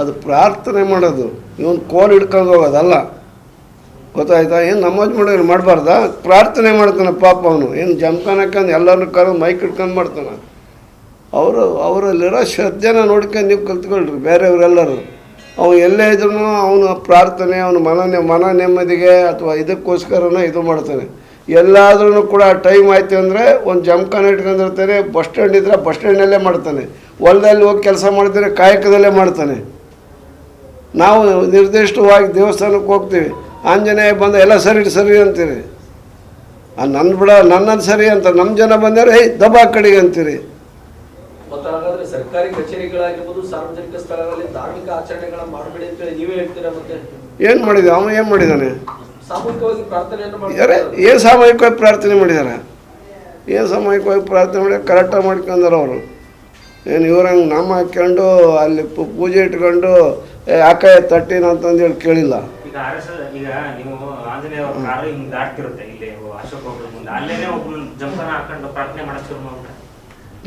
ಅದು. ಪ್ರಾರ್ಥನೆ ಮಾಡೋದು. ಇವನ್ ಕೋಲ್ ಹಿಡ್ಕೊಂಡು ಹೋಗೋದಲ್ಲ ಗೊತ್ತಾಯ್ತಾ? ಏನು ನಮಾಜ್ ಮಾಡೋರು ಮಾಡಬಾರ್ದಾ? ಪ್ರಾರ್ಥನೆ ಮಾಡ್ತಾನೆ ಪಾಪ ಅವನು. ಏನು ಜಮ್ಖಾನ್ ಹಾಕೊಂಡು ಎಲ್ಲರನ್ನು ಕರೆದು ಮೈಕ್ ಹಿಡ್ಕೊಂಡು ಮಾಡ್ತಾನೆ? ಅವರು ಅವರಲ್ಲಿರೋ ಶ್ರದ್ಧೆನ ನೋಡ್ಕೊಂಡು ನೀವು ಕಲ್ತ್ಕೊಳ್ರಿ ಬೇರೆಯವರೆಲ್ಲರೂ. ಅವನು ಎಲ್ಲೇ ಇದ್ರೂ ಅವನು ಪ್ರಾರ್ಥನೆ ಅವನು ಮನ ಮನ ನೆಮ್ಮದಿಗೆ ಅಥವಾ ಇದಕ್ಕೋಸ್ಕರನೇ ಇದು ಮಾಡ್ತಾನೆ. ಎಲ್ಲಾದ್ರೂ ಕೂಡ ಟೈಮ್ ಆಯ್ತು ಅಂದರೆ ಒಂದು ಜಮ್ಖಾನ ಇಟ್ಕೊಂಡಿರ್ತಾನೆ ಬಸ್ ಸ್ಟ್ಯಾಂಡ್ ಇದ್ದರೆ ಬಸ್ ಸ್ಟ್ಯಾಂಡಲ್ಲೇ ಮಾಡ್ತಾನೆ. ಹೊಲದಲ್ಲಿ ಹೋಗಿ ಕೆಲಸ ಮಾಡಿದರೆ ಕಾಯಕದಲ್ಲೇ ಮಾಡ್ತಾನೆ. ನಾವು ನಿರ್ದಿಷ್ಟವಾಗಿ ದೇವಸ್ಥಾನಕ್ಕೆ ಹೋಗ್ತೀವಿ ಆಂಜನೇಯ ಬಂದ ಎಲ್ಲ ಸರಿ ಸರಿ ಅಂತೀರಿ. ಆ ನನ್ನ ಬಿಡ ನನ್ನನ್ನು ಸರಿ ಅಂತ ನಮ್ಮ ಜನ ಬಂದರೆ ಏಯ್ ದಬಾ ಕಡೆಗೆ ಅಂತೀರಿ. ಸರ್ಕಾರಿ ಕಚೇರಿಗಳಾಗಿರ್ಬೋದು ಸಾರ್ವಜನಿಕ ಸ್ಥಳಗಳಲ್ಲಿ ಧಾರ್ಮಿಕ ಆಚರಣೆಗಳನ್ನ ಮಾಡಬೇಡಿ ಅಂತ ಹೇಳಿ ನೀವೇ ಹೇಳ್ತೀರಾ ಮತ್ತೆ? ಏನು ಮಾಡಿದ ಅವನು ಏನು ಮಾಡಿದ್ದಾನೆ ಯಾರೇ ಏನು ಸಾಮೂಹಿಕವಾಗಿ ಪ್ರಾರ್ಥನೆ ಮಾಡಿದ್ದಾರೆ ಏನು ಸಾಮೂಹಿಕವಾಗಿ ಪ್ರಾರ್ಥನೆ ಮಾಡಿ ಕರೆಕ್ಟಾಗಿ ಮಾಡ್ಕೊಂಡಾರ ಅವರು. ಏನು ಇವ್ರಂಗೆ ನಾಮ ಹಾಕ್ಕೊಂಡು ಅಲ್ಲಿ ಪೂಜೆ ಇಟ್ಕೊಂಡು ಯಾಕೆ ತಟ್ಟಿನ ಅಂತಂದೇಳಿ ಕೇಳಿಲ್ಲ.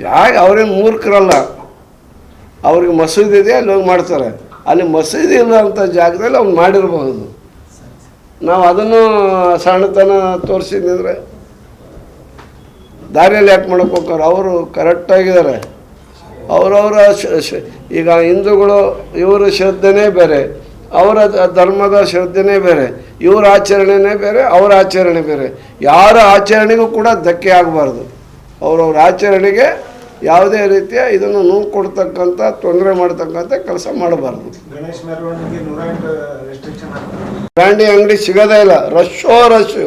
ಯಾಕೆ ಅವ್ರೇನು ಮೂರ್ಖರಲ್ಲ. ಅವ್ರಿಗೆ ಮಸೀದಿ ಇದೆ ಅಲ್ಲಿ ಹೋಗಿ ಮಾಡ್ತಾರೆ. ಅಲ್ಲಿ ಮಸೀದಿ ಇಲ್ಲ ಅಂತ ಜಾಗದಲ್ಲಿ ಅವ್ನು ಮಾಡಿರಬಹುದು ನಾವು ಅದನ್ನು ಸಣ್ಣತನ ತೋರಿಸಿದ್ರೆ ದಾರಿಯಲ್ಲಿ ಯಾಕೆ ಮಾಡಕ್ಕೆ ಹೋಗ್ತಾರೆ? ಅವರು ಕರೆಕ್ಟಾಗಿದ್ದಾರೆ ಅವರವರ ಈಗ ಹಿಂದೂಗಳು ಇವರ ಶ್ರದ್ಧೆನೇ ಬೇರೆ, ಅವರ ಧರ್ಮದ ಶ್ರದ್ಧೆನೇ ಬೇರೆ, ಇವರ ಆಚರಣೆನೇ ಬೇರೆ, ಅವರ ಆಚರಣೆ ಬೇರೆ. ಯಾರ ಆಚರಣೆಗೂ ಕೂಡ ಧಕ್ಕೆ ಆಗಬಾರ್ದು. ಅವರವ್ರ ಆಚರಣೆಗೆ ಯಾವುದೇ ರೀತಿಯ ಇದನ್ನು ನೋವು ಕೊಡ್ತಕ್ಕಂಥ ತೊಂದರೆ ಮಾಡ್ತಕ್ಕಂಥ ಕೆಲಸ ಮಾಡಬಾರ್ದು. ಬ್ರ್ಯಾಂಡಿ ಅಂಗಡಿ ಸಿಗೋದೇ ಇಲ್ಲ. ರಶ್ಶೋ ರಶ್ಶು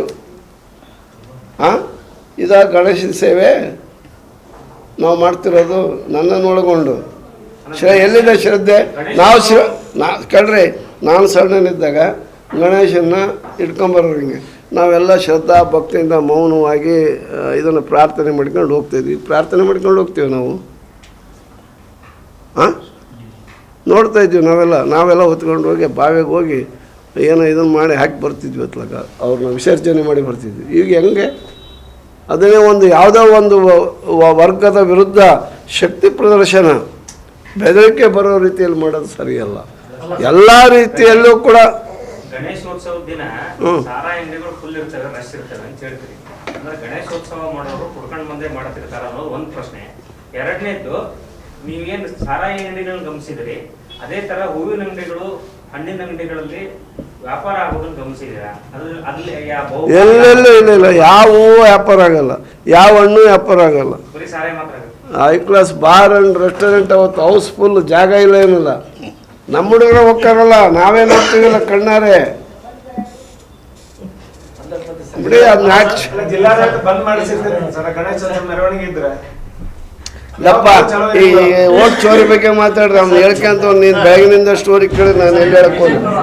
ಹಾಂ ಇದ ಗಣೇಶನ ಸೇವೆ. ನಾವು ಮಾಡ್ತಿರೋದು ನನ್ನನ್ನು ಒಳಗೊಂಡು. ಶ್ರ, ಎಲ್ಲಿದೆ ಶ್ರದ್ಧೆ? ನಾವು ಶ್ರ, ನಾ, ಕೇಳ್ರಿ, ನಾನು ಸಣ್ಣನಿದ್ದಾಗ ಗಣೇಶನ ಇಟ್ಕೊಂಬರೋರು ಹಿಂಗೆ ನಾವೆಲ್ಲ ಶ್ರದ್ಧಾ, ಭಕ್ತಿಯಿಂದ ಮೌನವಾಗಿ ಇದನ್ನು ಪ್ರಾರ್ಥನೆ ಮಾಡ್ಕೊಂಡು ಹೋಗ್ತಿದ್ವಿ. ಪ್ರಾರ್ಥನೆ ಮಾಡ್ಕೊಂಡು ಹೋಗ್ತೀವಿ ನಾವು. ಹಾಂ ನೋಡ್ತಾ ಇದ್ದೀವಿ ನಾವೆಲ್ಲ. ನಾವೆಲ್ಲ ಹೊತ್ಕೊಂಡು ಹೋಗಿ, ಬಾವಿಗೆ ಹೋಗಿ ಏನೋ ಇದನ್ನು ಮಾಡಿ ಹಾಕಿ ಬರ್ತಿದ್ವಿ ಅತ್ಲಾಗ ಅವ್ರನ್ನ ವಿಸರ್ಜನೆ ಮಾಡಿ ಬರ್ತಿದ್ವಿ. ಈಗ ಹೆಂಗೆ? ಅದನ್ನೇ ಒಂದು ಯಾವುದೋ ಒಂದು ವರ್ಗದ ವಿರುದ್ಧ ಶಕ್ತಿ ಪ್ರದರ್ಶನ ಬೆದರಿಕೆ ಬರೋ ರೀತಿಯಲ್ಲಿ ಮಾಡೋದು ಸರಿಯಲ್ಲ. ಎಲ್ಲ ರೀತಿಯಲ್ಲೂ ಕೂಡ ಎರಡನೇದ್ದು ನೀವೇನ್ ಸಾರಾಯಿ ಅಂಗಡಿಗಳನ್ನ ಗಮನಿಸಿದ್ರಿ? ಅದೇ ತರ ಹೂವಿನ ಅಂಗಡಿಗಳು ಹಣ್ಣಿನ ಅಂಗಡಿಗಳಲ್ಲಿ ವ್ಯಾಪಾರ ಆಗೋದನ್ನ ಎಲ್ಲೆಲ್ಲೂ ಇಲ್ಲ ಇಲ್ಲ. ಯಾವ ಹೂವು ವ್ಯಾಪಾರ ಆಗಲ್ಲ. ಯಾವ ಹಣ್ಣು ವ್ಯಾಪಾರ ಆಗಲ್ಲ. High class bar and restaurant ಅವತ್ತು ಹೌಸ್ಫುಲ್ ಜಾಗ ಇಲ್ಲ ಏನಿಲ್ಲ. ನಮ್ಮ ಹುಡುಗರು ಹೋಗ್ತಾರಲ್ಲ ನಾವೇ ನೋಡ್ತೀವಿಲ್ಲ ಕಣ್ಣಾರೆ. ಬಿಡಿ ಅದು ಈ ಓಟ್ ಚೋರಿ ಬಗ್ಗೆ ಮಾತಾಡ್ರಿ ಅವ್ನು ಹೇಳ್ಕೊಂತ ನೀನು ಬೆಳಗಿನಿಂದ ಸ್ಟೋರಿ ಕೇಳಿ ನಾನು ಎಲ್ಲಿ ಹೇಳಕ್